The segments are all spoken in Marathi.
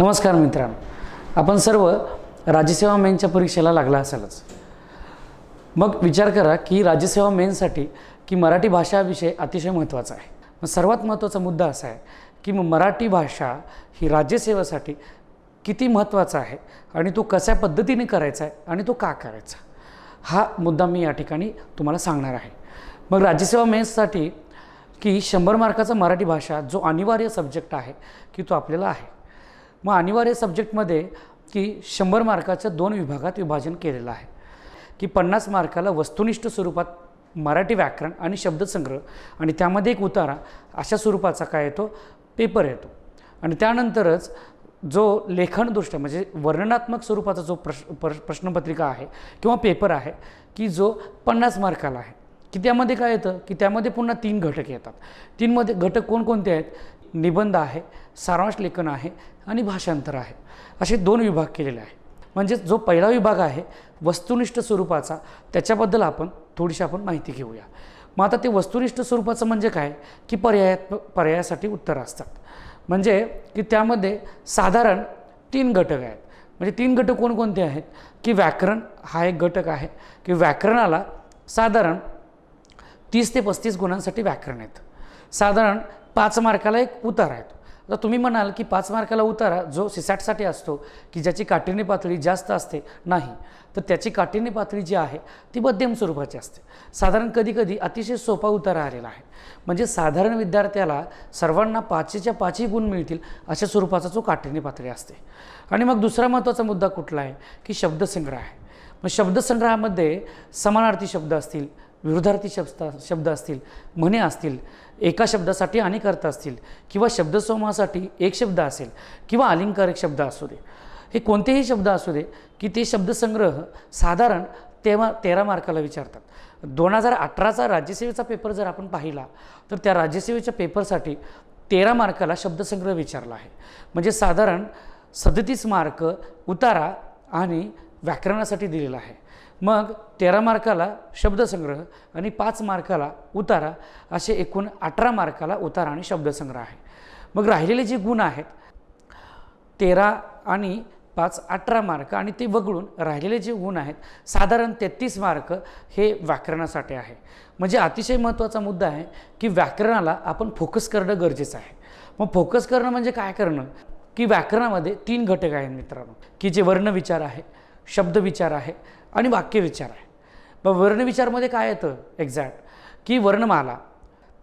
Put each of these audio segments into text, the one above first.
नमस्कार मित्रांनो. आपण सर्व राज्यसेवा मेनच्या परीक्षेला लागला असालच. मग विचार करा की राज्यसेवा मेनसाठी की मराठी भाषा विषय अतिशय महत्त्वाचा आहे. मग सर्वात महत्त्वाचा मुद्दा असा आहे की मग मराठी भाषा ही राज्यसेवेसाठी किती महत्त्वाचा आहे आणि तो कशा पद्धतीने करायचा आहे आणि तो का करायचा? हा मुद्दा मी या ठिकाणी तुम्हाला सांगणार आहे. मग राज्यसेवा मेन्ससाठी की शंभर मार्काचा मराठी भाषा जो अनिवार्य सब्जेक्ट आहे की तो आपल्याला आहे. मग अनिवार्य सब्जेक्टमध्ये की शंभर मार्काच्या दोन विभागात विभाजन केलेलं आहे. की पन्नास मार्काला वस्तुनिष्ठ स्वरूपात मराठी व्याकरण आणि शब्दसंग्रह आणि त्यामध्ये एक उतारा अशा स्वरूपाचा काय येतो? पेपर येतो. आणि त्यानंतरच जो लेखनदृष्ट्या म्हणजे वर्णनात्मक स्वरूपाचा जो प्रश प्र प्रश्नपत्रिका आहे किंवा पेपर आहे की जो पन्नास मार्काला आहे की त्यामध्ये काय येतं? की त्यामध्ये पुन्हा तीन घटक येतात. तीनमध्ये घटक कोणकोणते आहेत? निबंध आहे सारांश लेखन आहे आणि भाषांतर आहे. असे दोन विभाग केलेले आहे म्हणजे जो पहिला विभाग आहे वस्तुनिष्ठ स्वरूपाचा त्याच्याबद्दल आपण थोडीशी आपण माहिती घेऊया. मग आता ते वस्तुनिष्ठ स्वरूपाचं म्हणजे काय? की पर्यायात पर्यायासाठी उत्तरं असतात. म्हणजे की त्यामध्ये साधारण तीन घटक आहेत. म्हणजे तीन घटक कोणकोणते आहेत? की व्याकरण हा एक घटक आहे. की व्याकरणाला साधारण तीस ते पस्तीस गुणांसाठी व्याकरण आहेत साधारण पाच मार्काला एक उतार आहेत तर तुम्ही म्हणाल की पाच मार्काला उतारा जो सिसॅटसाठी असतो की ज्याची काठिण्य पातळी जास्त असते नाही. तर त्याची काठिण्य पातळी जी आहे ती मध्यम स्वरूपाची असते. साधारण कधीकधी अतिशय सोपा उतारा आलेला आहे. म्हणजे साधारण विद्यार्थ्याला सर्वांना पाचशेच्या पाचही गुण मिळतील अशा स्वरूपाचा जो काठिण्य पातळी असते. आणि मग दुसरा महत्त्वाचा मुद्दा कुठला आहे की शब्दसंग्रह आहे. मग शब्दसंग्रहामध्ये समानार्थी शब्द असतील विरुद्धार्थी शब्द शब्द असतील म्हणे असतील एका शब्दासाठी अनेक अर्थ असतील. किंवा शब्दसमूहासाठी एक शब्द असेल किंवा आलिंगकारक शब्द असू दे. हे कोणतेही शब्द असू दे की ते शब्दसंग्रह साधारण तेव्हा तेरा मार्काला विचारतात. दोन हजार अठराचा राज्यसेवेचा पेपर जर आपण पाहिला तर त्या राज्यसेवेच्या पेपरसाठी तेरा मार्काला शब्दसंग्रह विचारला आहे. म्हणजे साधारण सदतीस मार्क उतारा आणि व्याकरणासाठी दिलेला आहे. मग तेरा मार्काला शब्दसंग्रह आणि पाच मार्काला उतारा असे एकूण अठरा मार्काला उतारा आणि शब्दसंग्रह आहे. मग राहिलेले जे गुण आहेत तेरा आणि पाच अठरा मार्क आणि ते वगळून राहिलेले जे गुण आहेत साधारण तेहतीस मार्क हे व्याकरणासाठी आहे. म्हणजे अतिशय महत्त्वाचा मुद्दा आहे की व्याकरणाला आपण फोकस करणं गरजेचं आहे. मग फोकस करणं म्हणजे काय करणं? की व्याकरणामध्ये तीन घटक आहेत मित्रांनो. की जे वर्णविचार आहे शब्दविचार आहे आणि वाक्यविचार आहे. मग वर्णविचारमध्ये काय येतं? एक्झॅक्ट की वर्णमाला.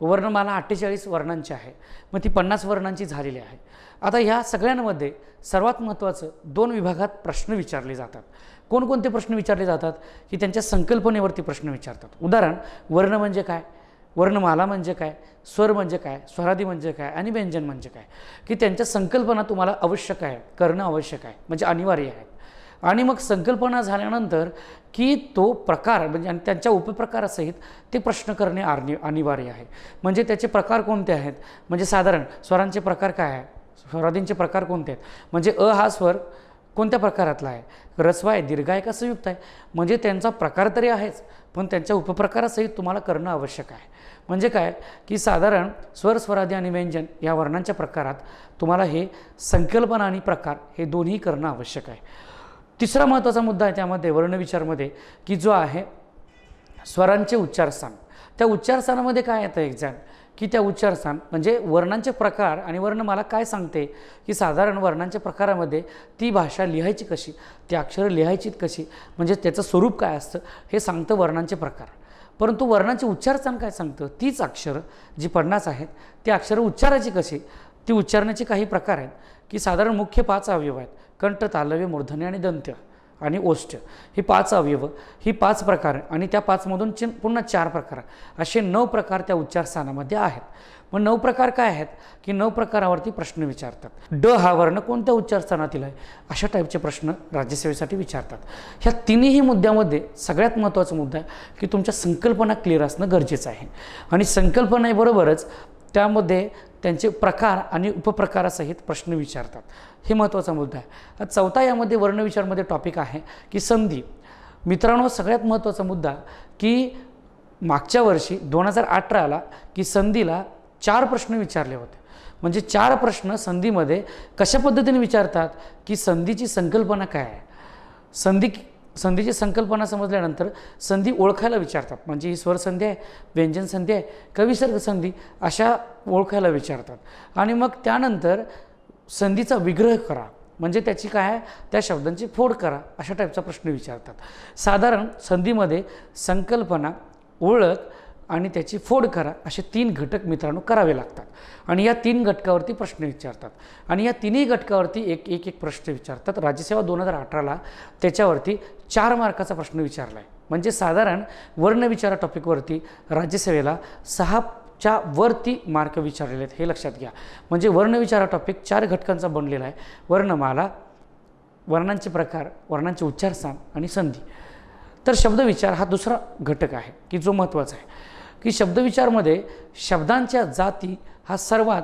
वर्णमाला अठ्ठेचाळीस वर्णांची आहे. मग ती पन्नास वर्णांची झालेली आहे. आता ह्या सगळ्यांमध्ये सर्वात महत्त्वाचं दोन विभागात प्रश्न विचारले जातात. कोणकोणते प्रश्न विचारले जातात? की त्यांच्या संकल्पनेवरती प्रश्न विचारतात. उदाहरण वर्ण म्हणजे काय? वर्णमाला म्हणजे काय? स्वर म्हणजे काय? स्वरादी म्हणजे काय? आणि व्यंजन म्हणजे काय? की त्यांच्या संकल्पना तुम्हाला आवश्यक आहे करणं आवश्यक आहे म्हणजे अनिवार्य आहे. आणि मग संकल्पना झाल्यानंतर की तो प्रकार म्हणजे आणि त्यांच्या उपप्रकारासहित ते प्रश्न करणे आणि अनिवार्य आहे. म्हणजे त्याचे प्रकार कोणते आहेत? म्हणजे साधारण स्वरांचे प्रकार काय आहे? स्वरादींचे प्रकार कोणते आहेत? म्हणजे अ हा स्वर कोणत्या प्रकारातला आहे? रस्व आहे दीर्घ आहे का संयुक्त आहे? म्हणजे त्यांचा प्रकार तरी आहेच पण त्यांच्या उपप्रकारासहित तुम्हाला करणं आवश्यक आहे. म्हणजे काय? की साधारण स्वर स्वरादी आणि व्यंजन या वर्णांच्या प्रकारात तुम्हाला हे संकल्पना आणि प्रकार हे दोन्ही करणं आवश्यक आहे. तिसरा महत्त्वाचा मुद्दा आहे त्यामध्ये वर्णविचारमध्ये की जो आहे स्वरांचे उच्चारस्थान. त्या उच्चारस्थानामध्ये काय येतं एक्झॅक्ट? की त्या उच्चारस्थान म्हणजे वर्णांचे प्रकार आणि वर्ण मला काय सांगते की साधारण वर्णांच्या प्रकारामध्ये ती भाषा लिहायची कशी ती अक्षरं लिहायची कशी म्हणजे त्याचं स्वरूप काय असतं हे सांगतं वर्णांचे प्रकार. परंतु वर्णांचे उच्चारस्थान काय सांगतं? तीच अक्षरं जी पन्नास आहेत ती अक्षरं उच्चारायची कशी? ती उच्चारण्याचे काही प्रकार आहेत की साधारण मुख्य पाच अवयव आहेत. कंठ तालव्य मूर्धन्य आणि दंत्य आणि ओष्ठ ही पाच अवयव ही पाच प्रकार आणि त्या पाचमधून चि पुन्हा चार प्रकार. असे नऊ प्रकार त्या उच्चारस्थानामध्ये आहेत. मग नऊ प्रकार काय आहेत? की नऊ प्रकारावरती प्रश्न विचारतात. ड हा वर्ण कोणत्या उच्चारस्थानातील आहे? अशा टाईपचे प्रश्न राज्यसेवेसाठी विचारतात. ह्या तिन्ही मुद्द्यामध्ये सगळ्यात महत्त्वाचा मुद्दा आहे की तुमच्या संकल्पना क्लिअर असणं गरजेचं आहे. आणि संकल्पनेबरोबरच त्यामध्ये त्यांचे प्रकार आणि उपप्रकारासहित प्रश्न विचारतात. हे महत्त्वाचा मुद्दा आहे. चौथा यामध्ये वर्णविचारमध्ये टॉपिक आहे की संधी. मित्रांनो सगळ्यात महत्त्वाचा मुद्दा की मागच्या वर्षी दोन हजार अठराला की संधीला चार प्रश्न विचारले होते. म्हणजे चार प्रश्न संधीमध्ये कशा पद्धतीने विचारतात की संधीची संकल्पना काय आहे? संधी संधीची संकल्पना समजल्यानंतर संधी ओळखायला विचारतात. म्हणजे ही स्वरसंधी आहे व्यंजन संधी आहे का विसर्ग संधी अशा ओळखायला विचारतात. आणि मग त्यानंतर संधीचा विग्रह करा. म्हणजे त्याची काय आहे? त्या शब्दांची फोड करा अशा टाईपचा प्रश्न विचारतात. साधारण संधीमध्ये संकल्पना ओळख आणि त्याची फोड करा असे तीन घटक मित्रांनो करावे लागतात. आणि या तीन घटकावरती प्रश्न विचारतात. आणि या तिन्ही घटकावरती एक एक एक प्रश्न विचारतात. राज्यसेवा दोन हजार अठराला त्याच्यावरती चार मार्काचा प्रश्न विचारला आहे म्हणजे साधारण वर्णविचारा टॉपिकवरती राज्यसेवेला सहाच्या वरती मार्क विचारलेले आहेत हे लक्षात घ्या. म्हणजे वर्णविचारा टॉपिक चार घटकांचा बनलेला आहे. वर्णमाला वर्णांचे प्रकार वर्णांचे उच्चारस्थान आणि संधी. तर शब्दविचार हा दुसरा घटक आहे की जो महत्त्वाचा आहे. की शब्दविचारमध्ये शब्दांच्या जाती हा सर्वात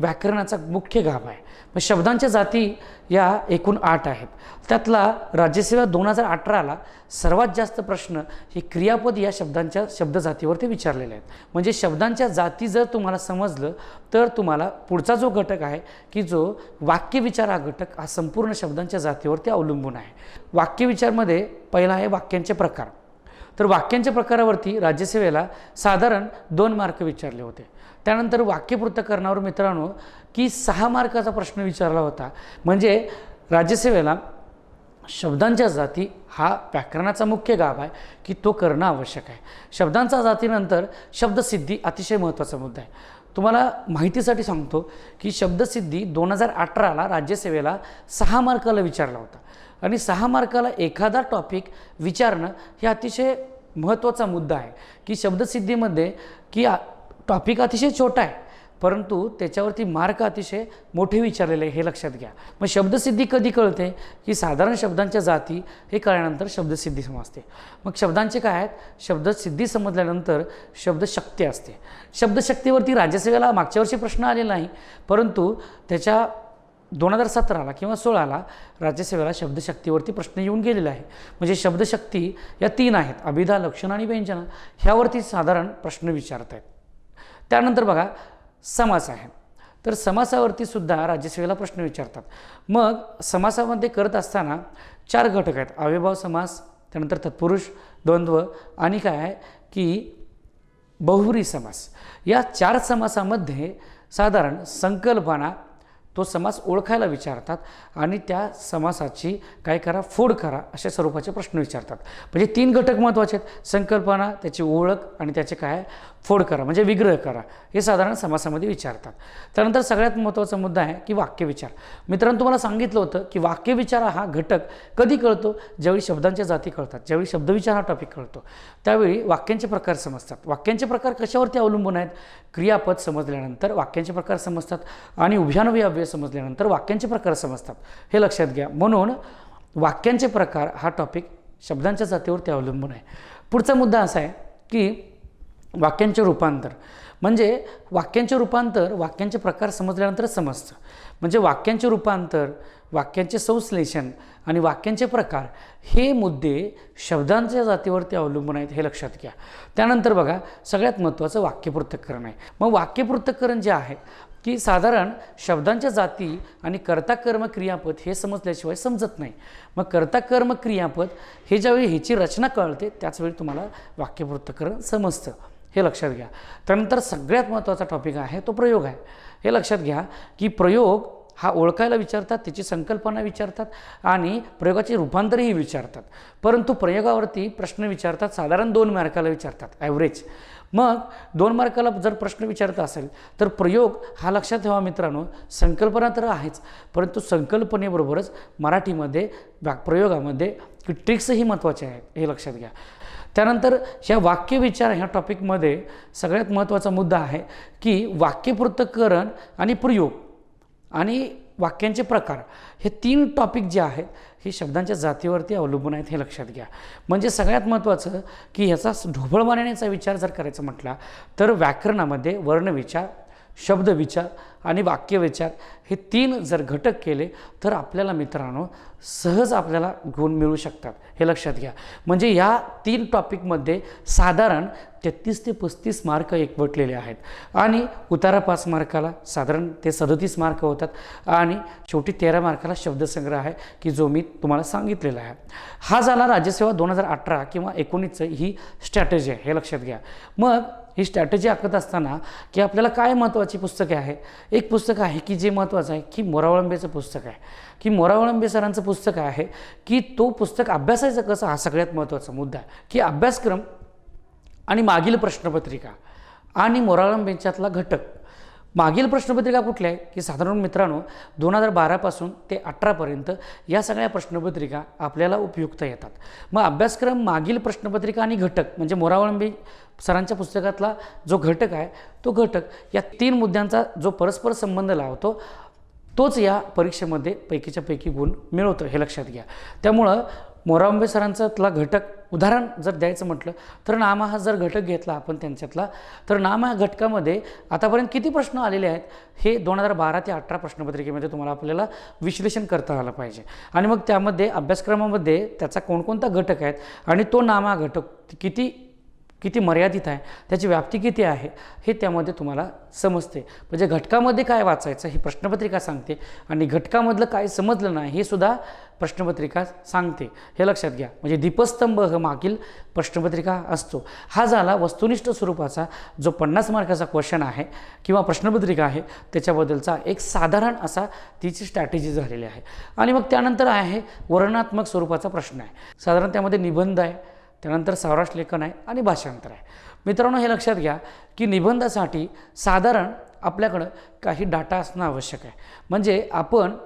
व्याकरणाचा मुख्य गाभ आहे. मग शब्दांच्या जाती या एकूण आठ आहेत. त्यातला राज्यसेवा दोन हजार अठराला सर्वात जास्त प्रश्न हे क्रियापद या शब्दांच्या शब्दजातीवरती विचारलेले आहेत. म्हणजे शब्दांच्या जाती जर तुम्हाला समजलं तर तुम्हाला पुढचा जो घटक आहे की जो वाक्यविचार हा घटक हा संपूर्ण शब्दांच्या जातीवरती अवलंबून आहे. वाक्यविचारमध्ये पहिला आहे वाक्यांचे प्रकार. तर वाक्यांच्या प्रकारावरती राज्यसेवेला साधारण दोन मार्क विचारले होते. त्यानंतर वाक्यपूर्तकरणावर मित्रांनो की सहा मार्काचा प्रश्न विचारला होता. म्हणजे राज्यसेवेला शब्दांच्या जाती हा व्याकरणाचा मुख्य गाभ आहे की तो करणं आवश्यक आहे. शब्दांचा जातीनंतर शब्दसिद्धी अतिशय महत्त्वाचा मुद्दा आहे. तुम्हाला माहितीसाठी सांगतो की शब्दसिद्धी दोन हजार अठराला राज्यसेवेला सहा मार्काला विचारला होता. आणि सहा मार्काला एखादा टॉपिक विचारणं हे अतिशय महत्त्वाचा मुद्दा आहे. की शब्दसिद्धीमध्ये की टॉपिक अतिशय छोटा आहे परंतु त्याच्यावरती मार्क अतिशय मोठे विचारलेले आहे हे लक्षात घ्या. मग शब्दसिद्धी कधी कळते? की साधारण शब्दांच्या जाती हे कळल्यानंतर शब्दसिद्धी समजते. मग शब्दांचे काय आहेत? शब्दसिद्धी समजल्यानंतर शब्दशक्ती असते. शब्दशक्तीवरती राज्यसेवेला मागच्या वर्षी प्रश्न आलेला नाही परंतु त्याच्या दोन हजार सतराला किंवा सोळाला राज्यसेवेला शब्दशक्तीवरती प्रश्न येऊन गेलेला आहे. म्हणजे शब्दशक्ती या तीन आहेत अभिधा लक्षण आणि व्यंजना ह्यावरती साधारण प्रश्न विचारत आहेत. त्यानंतर बघा समास आहे तर समासावरती सुद्धा राज्यसेवेला प्रश्न विचारतात. मग समासामध्ये करत असताना चार घटक आहेत. अव्यभाव समास त्यानंतर तत्पुरुष द्वंद्व आणि काय आहे की बहुरी समास. या चार समासामध्ये साधारण संकल्पना तो समास ओळखायला विचारतात आणि त्या समासाची काय करा फोड करा अशा स्वरूपाचे प्रश्न विचारतात. म्हणजे तीन घटक महत्त्वाचे आहेत. संकल्पना त्याची ओळख आणि त्याचे काय? फोड करा म्हणजे विग्रह करा. हे साधारण समासामध्ये विचारतात. त्यानंतर सगळ्यात महत्त्वाचा मुद्दा आहे की वाक्यविचार मित्रांनो तुम्हाला सांगितलं होतं की वाक्यविचार हा घटक कधी कळतो? ज्यावेळी शब्दांच्या जाती कळतात. ज्यावेळी शब्दविचार हा टॉपिक कळतो. त्यावेळी वाक्यांचे प्रकार समजतात. वाक्यांचे प्रकार कशावरती अवलंबून आहेत? क्रियापद समजल्यानंतर वाक्यांचे प्रकार समजतात आणि उभ्यानवी काव्य समजल्यानंतर वाक्यांचे प्रकार समजतात. हे लक्षात घ्या. म्हणून वाक्यांचे प्रकार हा टॉपिक शब्दांच्या जातीवरती अवलंबून आहे. पुढचा मुद्दा असा आहे की वाक्यांचे रूपांतर. म्हणजे वाक्यांचे रूपांतर वाक्यांचे प्रकार समजल्यानंतरच समजतं. म्हणजे वाक्यांचे रूपांतर वाक्यांचे संश्लेषण आणि वाक्यांचे प्रकार हे मुद्दे शब्दांच्या जातीवरती अवलंबून आहेत हे लक्षात घ्या. त्यानंतर बघा सगळ्यात महत्त्वाचं वाक्यपृथक्करण आहे. मग वाक्यपृथक्करण जे आहे की साधारण शब्दांच्या जाती आणि कर्ता कर्म क्रियापद हे समजल्याशिवाय समजत नाही. मग कर्ता कर्म क्रियापद हे ज्यावेळी ह्याची रचना कळते त्याचवेळी तुम्हाला वाक्यवृत्तकरण समजतं. हे लक्षात घ्या. त्यानंतर सगळ्यात महत्त्वाचा टॉपिक आहे तो प्रयोग आहे. हे लक्षात घ्या की प्रयोग हा ओळखायला विचारतात त्याची संकल्पना विचारतात आणि प्रयोगाचे रूपांतरही विचारतात. परंतु प्रयोगावरती प्रश्न विचारतात साधारण दोन मार्काला विचारतात ॲव्हरेज मग दोन मार्काला जर प्रश्न विचारत असेल तर प्रयोग हा लक्षात ठेवा मित्रांनो संकल्पना तर आहेच परंतु संकल्पनेबरोबरच मराठीमध्ये प्रयोगामध्ये ट्रिक्सही महत्त्वाचे आहेत हे लक्षात घ्या. त्यानंतर ह्या वाक्यविचार ह्या टॉपिकमध्ये सगळ्यात महत्त्वाचा मुद्दा आहे की वाक्यपूर्तकरण आणि प्रयोग आणि वाक्यांचे प्रकार हे तीन टॉपिक जे आहेत हे शब्दांच्या जातीवरती अवलंबून आहेत हे लक्षात घ्या. म्हणजे सगळ्यात महत्त्वाचं की ह्याचा ढोबळ मारण्याचा विचार जर करायचा म्हटला तर व्याकरणामध्ये वर्णविचार शब्दविचार आणि वाक्यविचार हे तीन जर घटक केले तर आपल्याला मित्रांनो सहज आपल्याला गुण मिळू शकतात. हे लक्षात घ्या. म्हणजे या तीन टॉपिकमध्ये साधारण तेहतीस ते पस्तीस मार्क एकवटलेले आहेत. आणि उतारा पाच मार्काला साधारण ते सदतीस मार्क होतात. आणि शेवटी तेरा मार्काला शब्दसंग्रह आहे की जो मी तुम्हाला सांगितलेला आहे. हा झाला राज्यसेवा दोन हजार अठरा किंवा एकोणीसचं ही स्ट्रॅटेजी आहे. हे लक्षात घ्या. मग ही स्ट्रॅटजी आखत असताना की आपल्याला काय महत्त्वाची पुस्तके आहे? एक पुस्तक आहे की जे महत्त्वाचं आहे की मोरावळंबेचं पुस्तक आहे. की मोरावळंबे सरांचं पुस्तक आहे की तो पुस्तक अभ्यासायचं कसं? हा सगळ्यात महत्त्वाचा मुद्दा आहे. की अभ्यासक्रम आणि मागील प्रश्नपत्रिका आणि मोराळंबेंच्यातला घटक मागील प्रश्नपत्रिका कुठल्या आहे? की साधारण मित्रांनो दोन हजार बारापासून ते अठरापर्यंत या सगळ्या प्रश्नपत्रिका आपल्याला उपयुक्त येतात. मग अभ्यासक्रम मागील प्रश्नपत्रिका आणि घटक म्हणजे मोरावळंबी सरांच्या पुस्तकातला जो घटक आहे तो घटक या तीन मुद्द्यांचा जो परस्पर संबंध लावतो तोच या परीक्षेमध्ये पैकीच्या पैकी गुण मिळवतो हे लक्षात घ्या. त्यामुळं मोरावंबे सरांचातला घटक उदाहरण जर द्यायचं म्हटलं तर नामा हा जर घटक घेतला आपण त्यांच्यातला तर नामा या घटकामध्ये आतापर्यंत किती प्रश्न आलेले आहेत हे दोन हजार बारा ते अठरा प्रश्नपत्रिकेमध्ये तुम्हाला आपल्याला विश्लेषण करता आलं पाहिजे. आणि मग त्यामध्ये अभ्यासक्रमामध्ये त्याचा कोणकोणता घटक आहेत आणि तो नामा घटक किती किती मर्यादित आहे त्याची व्याप्ती किती आहे हे त्यामध्ये तुम्हाला समजते. म्हणजे घटकामध्ये काय वाचायचं ही प्रश्नपत्रिका सांगते आणि घटकामधलं काय समजलं नाही हे सुद्धा प्रश्नपत्रिका सांगते. हे लक्षात घ्या. म्हणजे दीपस्तंभ हा मागील प्रश्नपत्रिका असतो. हा झाला वस्तुनिष्ठ स्वरूपाचा जो पन्नास मार्काचा क्वेश्चन आहे किंवा प्रश्नपत्रिका आहे त्याच्याबद्दलचा एक साधारण असा तिची स्ट्रॅटेजी झालेली आहे. आणि मग त्यानंतर आहे वर्णनात्मक स्वरूपाचा प्रश्न आहे. साधारण त्यामध्ये निबंध आहे त्यानंतर सौराष्ट्र लेखन आहे आणि भाषांतर आहे. मित्रांनो हे लक्षात घ्या की निबंधासाठी साधारण आपल्याकडं काही डाटा असणं आवश्यक आहे. म्हणजे आपण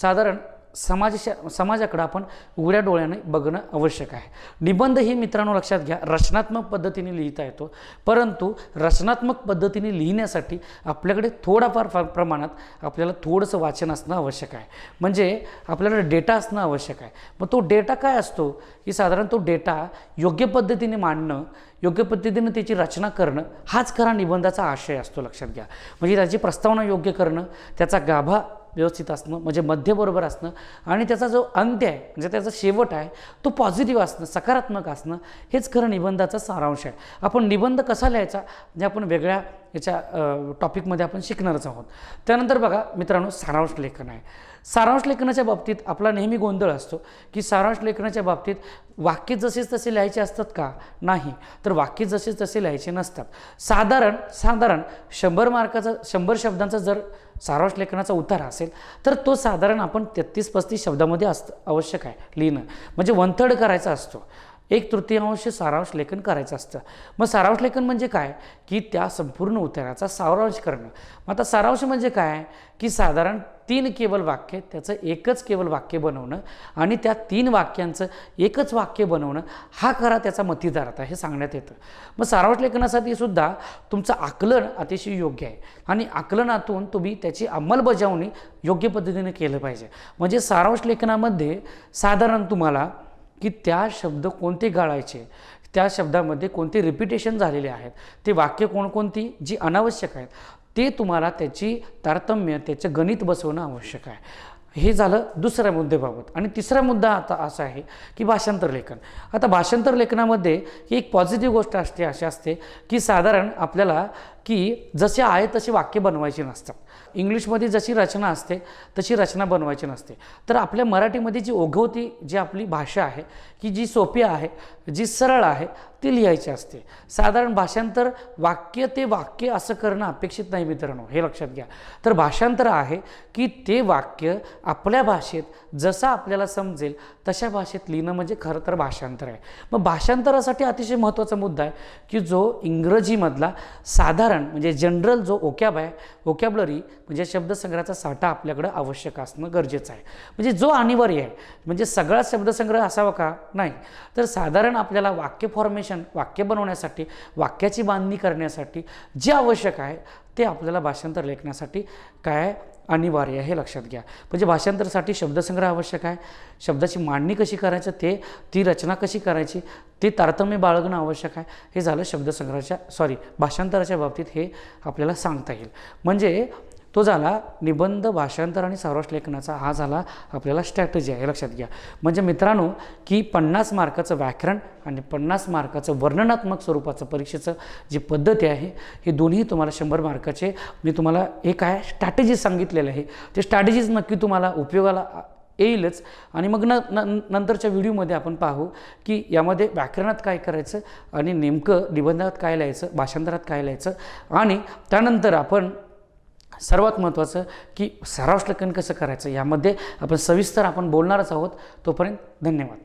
साधारण समाजाच्या समाजाकडं आपण उघड्या डोळ्याने बघणं आवश्यक आहे. निबंध ही मित्रांनो लक्षात घ्या. रचनात्मक पद्धतीने लिहिता येतो. परंतु रचनात्मक पद्धतीने लिहिण्यासाठी आपल्याकडे थोडाफार फार प्रमाणात आपल्याला थोडंसं वाचन असणं आवश्यक आहे. म्हणजे आपल्याला डेटा असणं आवश्यक आहे. मग तो डेटा काय असतो? की साधारण तो डेटा योग्य पद्धतीने मांडणं योग्य पद्धतीनं त्याची रचना करणं हाच खरा निबंधाचा आशय असतो लक्षात घ्या. म्हणजे त्याची प्रस्तावना योग्य करणं त्याचा गाभा व्यवस्थित असणं म्हणजे मध्य बरोबर असणं आणि त्याचा जो अंत्य आहे म्हणजे त्याचा शेवट आहे तो पॉझिटिव्ह असणं सकारात्मक असणं हेच खरं निबंधाचा सारांश आहे. आपण निबंध कसा लिहायचा म्हणजे आपण वेगळ्या याच्या टॉपिकमध्ये आपण शिकणारच आहोत. त्यानंतर बघा मित्रांनो सारांश लेखन आहे. सारांश लेखनाच्या बाबतीत आपला नेहमी गोंधळ असतो की सारांश लेखनाच्या बाबतीत वाक्य जसेच तसे लिहायचे असतात का? नाही. तर वाक्य जसेच तसे लिहायचे नसतात. साधारण साधारण शंभर मार्काचा शंभर शब्दांचा जर सारांश लेखनाचा उतार असेल तर तो साधारण आपण तेहतीस पस्तीस शब्दामध्ये असतं आवश्यक आहे लिहिणं. म्हणजे वन थर्ड करायचा असतो. एक तृतीयांश सारांश लेखन करायचं असतं. मग सारांश लेखन म्हणजे काय? की त्या संपूर्ण उताराचा सारांश करणं. मग आता सारांश म्हणजे काय? की साधारण तीन केवल वाक्य त्याचं एकच केवळ वाक्य बनवणं आणि त्या तीन वाक्यांचं एकच वाक्य बनवणं हा खरा त्याचा मतीदार आता हे सांगण्यात येतं. मग सारांश लेखनासाठी सुद्धा तुमचं आकलन अतिशय योग्य आहे आणि आकलनातून तुम्ही त्याची अंमलबजावणी योग्य पद्धतीने केलं पाहिजे. म्हणजे सारांश लेखनामध्ये साधारण तुम्हाला की त्या शब्द कोणते गाळायचे? त्या शब्दामध्ये कोणते रिपिटेशन झालेले आहेत? ते वाक्य कोणकोणती जी अनावश्यक आहेत. ते तुम्हाला त्याची तारतम्य त्याचं गणित बसवणं आवश्यक आहे. हे झालं दुसऱ्या मुद्द्याबाबत आणि तिसरा मुद्दा आता असा आहे की भाषांतर लेखन. आता भाषांतर लेखनामध्ये ही एक पॉझिटिव्ह गोष्ट असते अशी असते की साधारण आपल्याला की जसे आहे तसे वाक्य बनवायचे नसतात. इंग्लिशमध्ये जशी रचना असते तशी रचना बनवायची नसते. तर आपल्या मराठीमध्ये जी ओघवती जी आपली भाषा आहे की जी सोपी आहे जी सरळ आहे ती लिहायची असते. साधारण भाषांतर वाक्य ते वाक्य असं करणं अपेक्षित नाही मित्रांनो हे लक्षात घ्या. तर भाषांतर आहे की ते वाक्य आपल्या भाषेत जसं आपल्याला समजेल तशा भाषेत लिहिणं म्हणजे खरं तर भाषांतर आहे. मग भाषांतरासाठी अतिशय महत्त्वाचा मुद्दा आहे की जो इंग्रजीमधला साधारण म्हणजे जनरल जो ओकॅब आहे ओकॅबलरी म्हणजे शब्दसंग्रहाचा साठा आपल्याकडं आवश्यक असणं गरजेचं आहे. म्हणजे जो अनिवार्य आहे म्हणजे सगळा शब्दसंग्रह असावा का? नाही. तर साधारण आपल्याला वाक्य फॉर्मेशन वाक्य बनवण्यासाठी वाक्याची बांधणी करण्यासाठी जे आवश्यक आहे ते आपल्याला भाषांतर लेखनासाठी काय अनिवार्य आहे हे लक्षात घ्या. म्हणजे भाषांतरसाठी शब्दसंग्रह आवश्यक आहे. शब्दाची मांडणी कशी करायचं ते ती रचना कशी करायची ते तारतम्य बाळगणं आवश्यक आहे. हे झालं शब्दसंग्रहाच्या सॉरी भाषांतराच्या बाबतीत हे आपल्याला सांगता येईल. म्हणजे तो झाला निबंध भाषांतर आणि सारांश लेखनाचा. हा झाला आपल्याला स्ट्रॅटजी आहे. लक्षात घ्या. म्हणजे मित्रांनो की पन्नास मार्काचं व्याकरण आणि पन्नास मार्काचं वर्णनात्मक स्वरूपाचं परीक्षेचं जी पद्धती आहे हे दोन्ही तुम्हाला शंभर मार्काचे. मी तुम्हाला एक आहे स्ट्रॅटेजी सांगितलेलं आहे. ते स्ट्रॅटेजीज नक्की तुम्हाला उपयोगाला येईलच. आणि मग न न नंतरच्या व्हिडिओमध्ये आपण पाहू की यामध्ये व्याकरणात काय करायचं आणि नेमकं निबंधात काय लिहायचं भाषांतरात काय लिहायचं आणि त्यानंतर आपण सर्वात महत्त्वाचं की सराव लेखन कसं करायचं? यामध्ये आपण सविस्तर आपण बोलणारच आहोत. तोपर्यंत धन्यवाद.